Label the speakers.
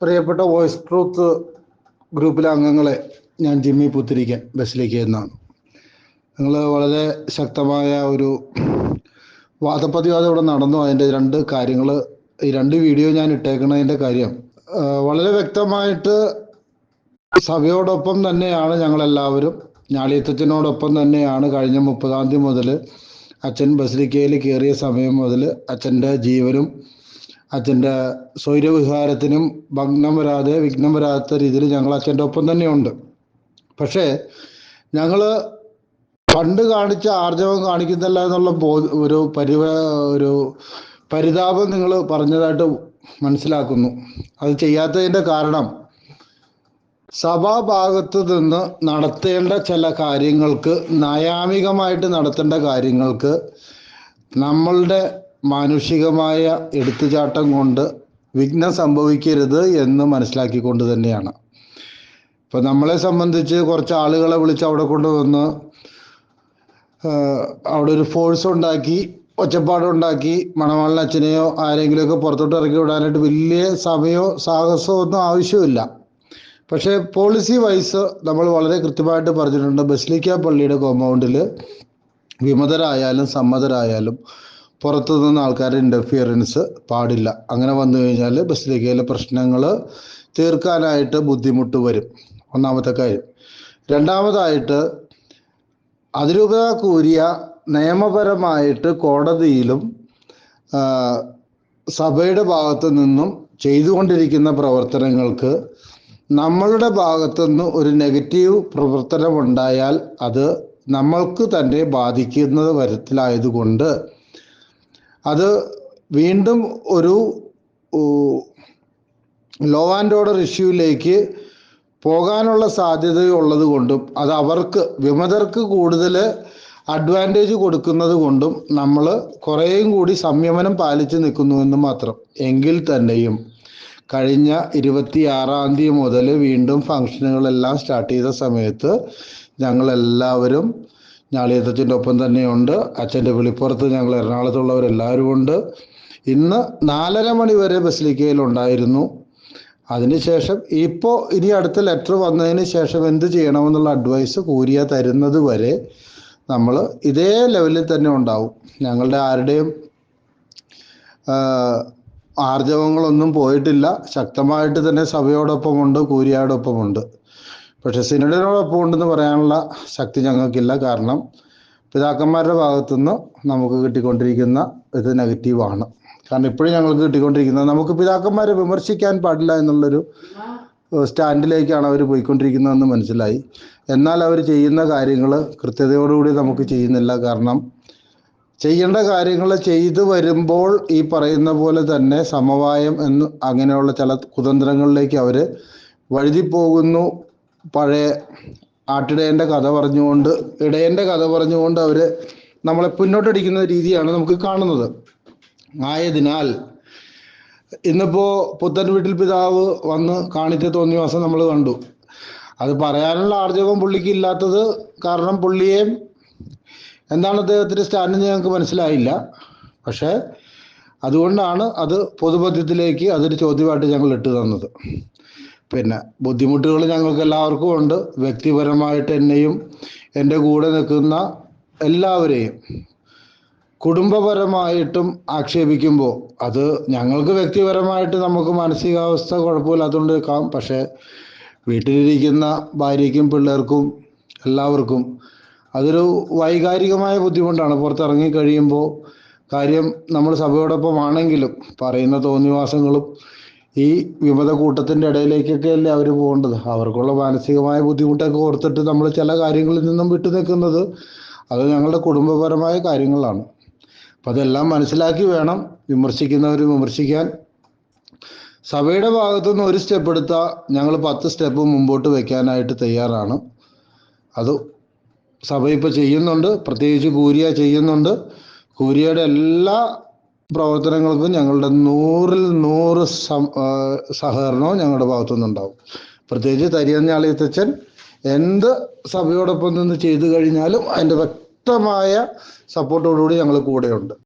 Speaker 1: പ്രിയപ്പെട്ട voice truth ഗ്രൂപ്പിലെ അംഗങ്ങളെ ഞാൻ ജിമ്മി പുത്തിരിക്കൻ ബസ്സിലേക്ക് എന്നാണ് നിങ്ങൾ വളരെ ശക്തമായ ഒരു വാദപ്രതിവാദം ഇവിടെ നടന്നു. അതിന്റെ രണ്ട് കാര്യങ്ങൾ ഈ രണ്ട് വീഡിയോ ഞാൻ ഇട്ടേക്കുന്നതിന്റെ കാര്യം വളരെ വ്യക്തമായിട്ട് സഭയോടൊപ്പം തന്നെയാണ് ഞങ്ങളെല്ലാവരും. ഞാളിയത്തച്ഛനോടൊപ്പം തന്നെയാണ് കഴിഞ്ഞ മുപ്പതാം തീയതി മുതൽ അച്ഛൻ ബസിലിക്കയിൽ കയറിയ സമയം മുതൽ അച്ഛന്റെ ജീവനും അച്ഛന്റെ സ്വൈരവിഹാരത്തിനും ഭഗ്നം വരാതെ വിഘ്നം വരാത്ത രീതിയിൽ ഞങ്ങൾ അച്ഛന്റെ ഒപ്പം തന്നെയുണ്ട്. പക്ഷേ ഞങ്ങൾ പണ്ട് കാണിച്ച ആർജവം കാണിക്കുന്നില്ല എന്നുള്ള ബോ ഒരു പരിവ ഒരു പരിതാപം നിങ്ങൾ പറഞ്ഞതായിട്ട് മനസ്സിലാക്കുന്നു. അത് ചെയ്യാത്തതിന്റെ കാരണം സഭാഭാഗത്ത് നിന്ന് നടത്തേണ്ട ചില കാര്യങ്ങൾക്ക് നയാമികമായിട്ട് നടത്തേണ്ട കാര്യങ്ങൾക്ക് നമ്മളുടെ മാനുഷികമായ എടുത്തുചാട്ടം കൊണ്ട് വിഘ്നം സംഭവിക്കരുത് എന്ന് മനസ്സിലാക്കിക്കൊണ്ട് തന്നെയാണ്. ഇപ്പം നമ്മളെ സംബന്ധിച്ച് കുറച്ച് ആളുകളെ വിളിച്ച് അവിടെ കൊണ്ടുവന്ന് അവിടെ ഒരു ഫോഴ്സ് ഉണ്ടാക്കി ഒച്ചപ്പാടുണ്ടാക്കി മണവാളിന് അച്ഛനെയോ ആരെങ്കിലുമൊക്കെ പുറത്തോട്ട് ഇറക്കി വിടാനായിട്ട് വലിയ സമയമോ സാഹസമോ ഒന്നും ആവശ്യമില്ല. പക്ഷേ പോളിസി വൈസ് നമ്മൾ വളരെ കൃത്യമായിട്ട് പറഞ്ഞിട്ടുണ്ട്. ബസ്ലിക്ക പള്ളിയുടെ കോമ്പൗണ്ടിൽ വിമതരായാലും സമ്മതരായാലും പുറത്തു നിന്ന് ആൾക്കാരുടെ ഇന്റർഫിയറൻസ് പാടില്ല. അങ്ങനെ വന്നു കഴിഞ്ഞാൽ ബസ്ലിക്കയിലെ പ്രശ്നങ്ങൾ തീർക്കാനായിട്ട് ബുദ്ധിമുട്ട് വരും. ഒന്നാമത്തെ കാര്യം. രണ്ടാമതായിട്ട് അതിരൂപത കൂരിയ നിയമപരമായിട്ട് കോടതിയിലും സഭയുടെ ഭാഗത്തു നിന്നും ചെയ്തുകൊണ്ടിരിക്കുന്ന പ്രവർത്തനങ്ങൾക്ക് നമ്മളുടെ ഭാഗത്തുനിന്ന് ഒരു നെഗറ്റീവ് പ്രവർത്തനം ഉണ്ടായാൽ അത് നമ്മൾക്ക് തന്നെ ബാധിക്കുന്നത് വരത്തിലായതുകൊണ്ട് അത് വീണ്ടും ഒരു ലോ ആൻഡ് ഓർഡർ ഇഷ്യൂയിലേക്ക് പോകാനുള്ള സാധ്യതയുള്ളത് കൊണ്ടും അത് അവർക്ക് വിമതർക്ക് കൂടുതൽ അഡ്വാന്റേജ് കൊടുക്കുന്നത് കൊണ്ടും നമ്മൾ കുറേയും കൂടി സംയമനം പാലിച്ചു നിൽക്കുന്നു എന്ന് മാത്രം. എങ്കിൽ തന്നെയും കഴിഞ്ഞ ഇരുപത്തി ആറാം തീയതി മുതൽ വീണ്ടും ഫംഗ്ഷനുകളെല്ലാം സ്റ്റാർട്ട് ചെയ്ത സമയത്ത് ഞങ്ങളെല്ലാവരും ഞാളിയത്തച്ഛന്റെ ഒപ്പം തന്നെയുണ്ട്. അച്ഛന്റെ വെളിപ്പുറത്ത് ഞങ്ങൾ എറണാകുളത്തുള്ളവരെല്ലാവരും ഉണ്ട് ഇന്ന് നാലര മണി വരെ ബസിലിക്കയിലുണ്ടായിരുന്നു. അതിനുശേഷം ഇപ്പോൾ ഇനി അടുത്ത ലെറ്റർ വന്നതിന് ശേഷം എന്ത് ചെയ്യണമെന്നുള്ള അഡ്വൈസ് കൂരിയ തരുന്നത് വരെ നമ്മൾ ഇതേ ലെവലിൽ തന്നെ ഉണ്ടാവും. ഞങ്ങളുടെ ആരുടെയും ആർജവങ്ങളൊന്നും പോയിട്ടില്ല. ശക്തമായിട്ട് തന്നെ സഭയോടൊപ്പമുണ്ട് കൂരിയായോടൊപ്പമുണ്ട് പക്ഷെ സിനഡിനോടൊപ്പം ഉണ്ടെന്ന് പറയാനുള്ള ശക്തി ഞങ്ങൾക്കില്ല. കാരണം പിതാക്കന്മാരുടെ ഭാഗത്തുനിന്ന് നമുക്ക് കിട്ടിക്കൊണ്ടിരിക്കുന്ന ഇത് നെഗറ്റീവാണ്. കാരണം ഇപ്പോഴും ഞങ്ങൾക്ക് കിട്ടിക്കൊണ്ടിരിക്കുന്നത് നമുക്ക് പിതാക്കന്മാരെ വിമർശിക്കാൻ പാടില്ല എന്നുള്ളൊരു സ്റ്റാൻഡിലേക്കാണ് അവർ പോയിക്കൊണ്ടിരിക്കുന്നതെന്ന് മനസ്സിലായി. എന്നാൽ അവർ ചെയ്യുന്ന കാര്യങ്ങൾ കൃത്യതയോടുകൂടി നമുക്ക് ചെയ്യുന്നില്ല. കാരണം ചെയ്യേണ്ട കാര്യങ്ങൾ ചെയ്തു വരുമ്പോൾ ഈ പറയുന്ന പോലെ തന്നെ സമവായം എന്ന് അങ്ങനെയുള്ള ചില കുതന്ത്രങ്ങളിലേക്ക് അവർ വഴുതി പോകുന്നു പഴയ ആട്ടിടയന്റെ കഥ പറഞ്ഞുകൊണ്ട് ഇടയന്റെ കഥ പറഞ്ഞുകൊണ്ട് അവർ നമ്മളെ പിന്നോട്ടടിക്കുന്ന രീതിയാണ് നമുക്ക് കാണുന്നത്. ആയതിനാൽ ഇന്നിപ്പോ പുത്തൻ വീട്ടിൽ പിതാവ് വന്ന് കാണിച്ച തോന്നിയ മാസം നമ്മൾ കണ്ടു. അത് പറയാനുള്ള ആർജവം പുള്ളിക്ക് ഇല്ലാത്തത് കാരണം പുള്ളിയെ എന്താണ് അദ്ദേഹത്തിന്റെ സ്റ്റാൻഡ് ഞങ്ങൾക്ക് മനസ്സിലായില്ല. പക്ഷേ അതുകൊണ്ടാണ് അത് പൊതുപദ്യത്തിലേക്ക് അതൊരു ചോദ്യമായിട്ട് ഞങ്ങൾ ഇട്ട് തന്നത്. പിന്നെ ബുദ്ധിമുട്ടുകൾ ഞങ്ങൾക്ക് എല്ലാവർക്കും ഉണ്ട്. വ്യക്തിപരമായിട്ട് എന്നെയും എന്റെ കൂടെ നിൽക്കുന്ന എല്ലാവരെയും കുടുംബപരമായിട്ടും ആക്ഷേപിക്കുമ്പോൾ അത് ഞങ്ങൾക്ക് വ്യക്തിപരമായിട്ട് നമുക്ക് മാനസികാവസ്ഥ കുഴപ്പമില്ലാത്തതുകൊണ്ട് പക്ഷേ വീട്ടിലിരിക്കുന്ന ഭാര്യയ്ക്കും പിള്ളേർക്കും എല്ലാവർക്കും അതൊരു വൈകാരികമായ ബുദ്ധിമുട്ടാണ്. പുറത്തിറങ്ങി കഴിയുമ്പോൾ കാര്യം നമ്മൾ സഭയോടൊപ്പം ആണെങ്കിലും പറയുന്ന തോന്നിവാസങ്ങളും ഈ വിമത കൂട്ടത്തിന്റെ ഇടയിലേക്കൊക്കെ അല്ലേ അവർ പോകേണ്ടത്? അവർക്കുള്ള മാനസികമായ ബുദ്ധിമുട്ടൊക്കെ ഓർത്തിട്ട് നമ്മൾ ചില കാര്യങ്ങളിൽ നിന്നും വിട്ടു നിൽക്കുന്നത് അത് ഞങ്ങളുടെ കുടുംബപരമായ കാര്യങ്ങളാണ്. അപ്പം അതെല്ലാം മനസ്സിലാക്കി വേണം വിമർശിക്കുന്നവർ വിമർശിക്കാൻ. സഭയുടെ ഭാഗത്തുനിന്ന് ഒരു സ്റ്റെപ്പ് എടുത്താൽ ഞങ്ങൾ പത്ത് സ്റ്റെപ്പ് മുമ്പോട്ട് വെക്കാനായിട്ട് തയ്യാറാണ്. അത് സഭ ഇപ്പോൾ ചെയ്യുന്നുണ്ട് പ്രത്യേകിച്ച് കൂരിയ ചെയ്യുന്നുണ്ട്. കൂരിയയുടെ എല്ലാ പ്രവർത്തനങ്ങൾക്കും ഞങ്ങളുടെ നൂറിൽ നൂറ് സഹകരണവും ഞങ്ങളുടെ ഭാഗത്തു നിന്നുണ്ടാവും പ്രത്യേകിച്ച് തരിയഞ്ഞാളിയത്തച്ഛൻ എന്ത് സഭയോടൊപ്പം നിന്ന് ചെയ്തു കഴിഞ്ഞാലും അതിന്റെ വ്യക്തമായ സപ്പോർട്ടോടുകൂടി ഞങ്ങൾ കൂടെയുണ്ട്.